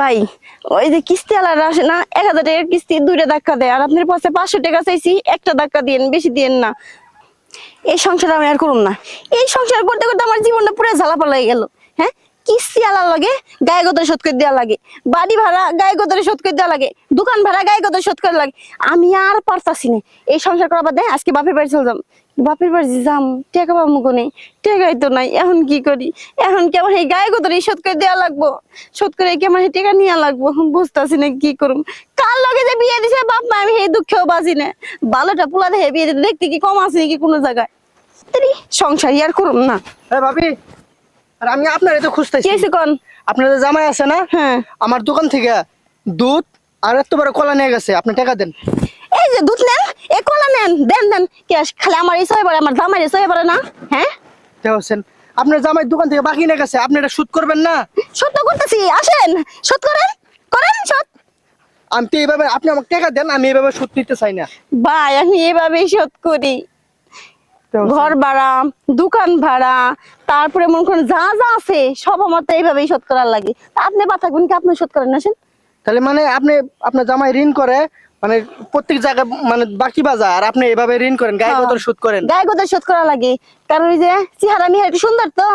ভাই, ওই যে কিস্তি আলাদা আসে না, এক হাজার টাকার কিস্তি দুইটা ধাক্কা দেয়, আর আপনার পাশে পাঁচশো টাকা চাইছি, একটা ধাক্কা দিয়েন, বেশি দিয়েন না। এই সংসার আমি আর করুন না। এই সংসার করতে করতে আমার জীবনটা পুরো ঝালাপালা হয়ে গেল হ্যাঁ? কিস্তি আলা লাগে গায়ে শোধ করে দেওয়া লাগে। বাড়ি ভাড়া গায়ে গতরে শোধ করে দেওয়া লাগে। দোকান ভাড়া গায়ে গতরে শোধ করে লাগে। আমি আর পারতাছি না। এই সংসার করা বাদে আজকে বাপের বাড়ি বাপের বাড়ি যাম, টাকা পাবো টাকাই তো নাই, এখন কি করি? এখন এই গায়ে গতরে শোধ করে দেওয়া লাগবো? শোধ করে কি টাকা নিয়ে লাগবো? বুঝতেছি না কি করুম। কার লগে যে বিয়ে দিছে বাপ মা, আমি এই দুঃখেও বাঁচি না। ভালোটা পোলা দেখে বিয়ে দিতে দেখতে কি কম আছে নাকি কোনো জায়গায়? তারি সংসার আর করুম না। ভাবি আর আমি আপনার তো খুঁজতেছি। হয়েছে কোন? আপনার জামাই আছে না? হ্যাঁ। আমার দোকান থেকে দুধ আর এত বড় কলা নিয়ে গেছে আপনি টাকা দেন। এই যে দুধ নেন এ কলা নেন দেন দেন। কে খালি আমার এই সহে পড়ে আমার জামাই সহে পড়ে না? হ্যাঁ? দেখছেন আপনার জামাই দোকান থেকে বাকি নিয়ে গেছে আপনি এটা সুদ করবেন না? সত্য করতেছি আসেন। শোধ করেন করেন শোধ। আমি তো এইভাবে আপনি আমাকে টাকা দেন আমি এইভাবে সুদ নিতে চাই না। ভাই আমি এভাবেই শোধ করি? ঘর ভাড়া দোকান ভাড়া তারপরে মনে করেন যা যা আছে সব আমার তো এইভাবেই শোধ করার লাগে। আপনি বা থাকবেন কি আপনি শোধ করেন না আসেন তাহলে মানে আপনি আপনার জামাই ঋণ করে মানে প্রত্যেক জায়গায় মানে বাকি বাজার আর আপনি এভাবে ঋণ করেন গায়ে হ্যাঁ। কত সুদ করেন। গায়ে গোদা শোধ করা লাগে। কারণ ওই যে চেহারা মিহারা একটু সুন্দর তো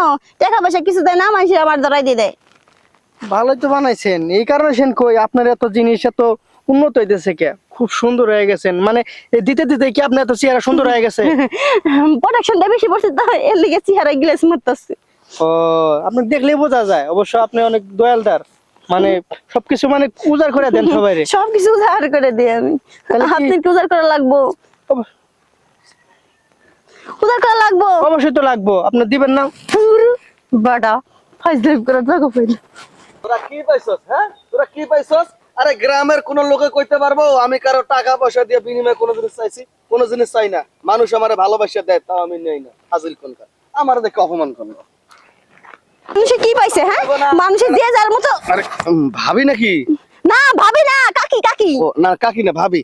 টাকা পয়সা কিছু দেয় না মানুষ আমার ধরাই দিয়ে দেয়। ভালোই তো বানাইছেন। এই কারণে সেন কই আপনার এত জিনিস এত উন্নত হইতেছে কে? খুব সুন্দর হয়ে গেছেন। মানে দিতে দিতে কি আপনার এত চেহারা সুন্দর হয়ে গেছে? প্রোডাকশনটা বেশি পড়ছে তো এর লিগে চেহারা গ্লেস মারতেছে। ও আপনি দেখলেই বোঝা যায়। অবশ্য আপনি অনেক দয়ালদার। মানে সবকিছু মানে উজাড় করে দেন সবাই সবকিছু উজাড় করে দিই আমি। আপনি কি উজাড় করা লাগবো। উজাড় করা লাগবো। অবশ্যই তো লাগবো। আপনি দিবেন না? বাটা ফাইজলাম করা জায়গা পাইল তোরা কি পাইছস হ্যাঁ? তোরা কি পাইছস? আরে গ্রামের কোন লোকে কইতে পারব আমি কারও টাকা পয়সা দিয়ে বিনিময়ে কোনো জিনিস চাইছি কোনো জিনিস চাই না। মানুষ আমারে ভালোবাসা দেয় তাও আমি নেই না হাজির কোনকার আমার দেখে অপমান করল। মানুষে কি পাইছে হ্যাঁ? মানুষের যে যার মতো আরে ভাবি নাকি? না ভাবি না কাকি কাকি। না কাকি না ভাবি।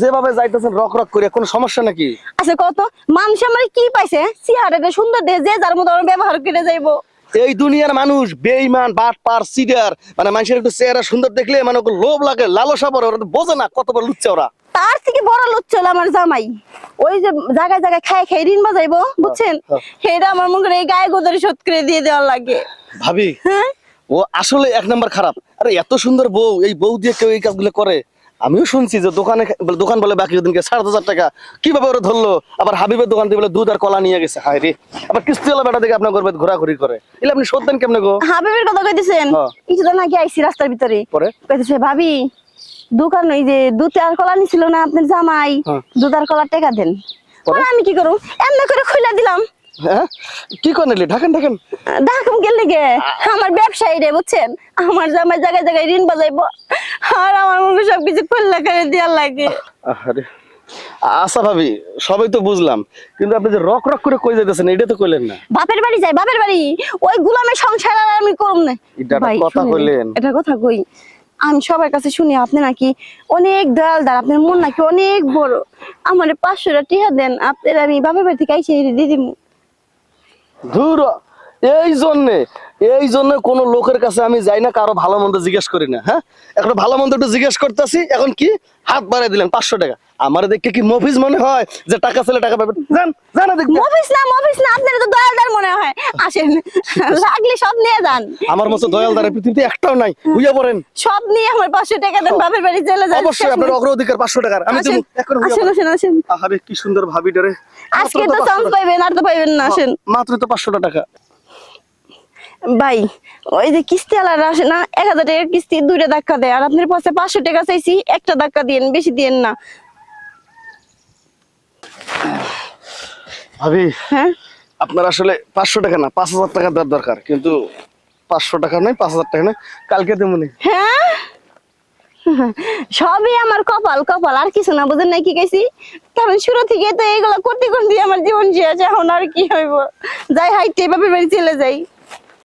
যেভাবে যাইতেছেন রক রক করে কোনো সমস্যা নাকি? আচ্ছা কত? মানুষ আমার কি পাইছে? চেহারাটা সুন্দর দেহ যে যার মতো ব্যবহার করে যাইবো। এই দুনিয়ার মানুষ বেইমান বাট পার সিডার। মানে মানুষের একটু চেহারা সুন্দর দেখলে মানে ওকে লোভ লাগে লালসা পরে ওরা বোঝে না কত বড় লুচ্ছে ওরা। তার থেকে বড় লুচ্ছ হলো আমার জামাই। ওই যে জায়গায় জায়গায় খাই খাই ঋণ বাজাইবো বুঝছেন? হ্যাঁ। সেটা আমার মনে করে এই গায়ে গোদরে শোধ করে দিয়ে দেওয়ার লাগে। ভাবি হ্যাঁ? ও আসলে এক নাম্বার খারাপ। আরে এত সুন্দর বউ এই বউ দিয়ে কেউ এই কাজগুলো করে। আমিও শুনছি যে দোকানে দোকান বলে বাকি দিনকে সাড়ে হাজার টাকা। কীভাবে ওরা ধরলো? আবার হাবিবের দোকান থেকে বলে দুধ আর কলা নিয়ে গেছে। হায় রে। আবার কিস্তি হলো বেটা দেখে আপনার করবে ঘোরাঘুরি করে। এলে আপনি সত্যেন কেমনে গো? হাবিবের কথা কইতেছেন? হ্যাঁ। কিছুদিন আগে আইসি রাস্তার ভিতরে। পরে? কইতেছে ভাবি দোকান ওই যে দুধ আর কলা নিছিল না আপনার জামাই। হ্যাঁ। দুধ আর কলার টাকা দেন। আমি কি করব এমনি করে খুলে দিলাম। হ্যাঁ? কি করে নিলি? ঢাকেন ঢাকেন। গেলে গে আমার ব্যবসায়ী রে বুঝছেন? আমার জামাই জায়গায় জায়গায় ঋণ বাজাইবো। আর আমার সবকিছু খুললে করে দেওয়ার লাগে। আরে আচ্ছা ভাবি সবই তো বুঝলাম। কিন্তু আপনি যে রক রক করে কই যাইতেছেন এটা তো কইলেন না। বাপের বাড়ি যাই বাপের বাড়ি। ওই গুলামের সংসার আর আমি করব না। এটা কথা কইলেন। এটা কথা কই। আমি সবার কাছে শুনি আপনি নাকি অনেক দয়ালদার আপনার মন নাকি অনেক বড়। আমার পাঁচশোটা টিহা দেন আপনার আমি বাপের বাড়ি থেকে আইসে দিয়ে দিব ধুর এই জন্যে। এই জন্য কোন লোকের কাছে আমি যাই না কারও ভালো মন্দ জিজ্ঞেস করি না হ্যাঁ? এখন ভালো মন্দ একটু জিজ্ঞেস করতেছি এখন কি? হাত বাড়াই দিলেন পাঁচশো টাকা। আমার দেখে কি মফিজ মনে হয় যে টাকা ছেলে টাকা পাবেন জান জানা দেখতে মফিস না মফিস না আপনার তো দয়ালদার মনে হয়। আসেন লাগলে সব নিয়ে যান। আমার মতো দয়ালদারের পৃথিবীতে একটাও নাই বুঝে পড়েন। সব নিয়ে আমার পাঁচশো টাকা দেন বাপের বাড়ি চলে যান অবশ্যই আপনার অগ্রাধিকার পাঁচশো টাকার আমি এখন আসেন আসেন আসেন। আহারে কি সুন্দর ভাবি ডরে আজকে তো চান্স পাইবেন আর তো পাইবেন না আসেন। মাত্র তো পাঁচশো টাকা। ভাই ওই যে কিস্তি আলাদা আসে না এক হাজার টাকার কিস্তি দুইটা ধাক্কা দেয়। আর আপনার পাশে পাঁচশো টাকা চাইছি একটা ধাক্কা দিয়েন বেশি দিয়েন না। ভাবি হ্যাঁ? আপনার আসলে পাঁচশো টাকা না পাঁচ হাজার টাকা দেওয়ার দরকার কিন্তু পাঁচশো টাকা নয় পাঁচ হাজার টাকা নয় কালকে তেমনি হ্যাঁ? সবই আমার কপাল কপাল আর কিছু না বুঝেন নাই কি গেছি কারণ শুরু থেকে তো এইগুলো করতে করতে আমার জীবন শেষ এখন আর কি হইব? যাই হাইটে বাপের বাড়ি চলে যাই।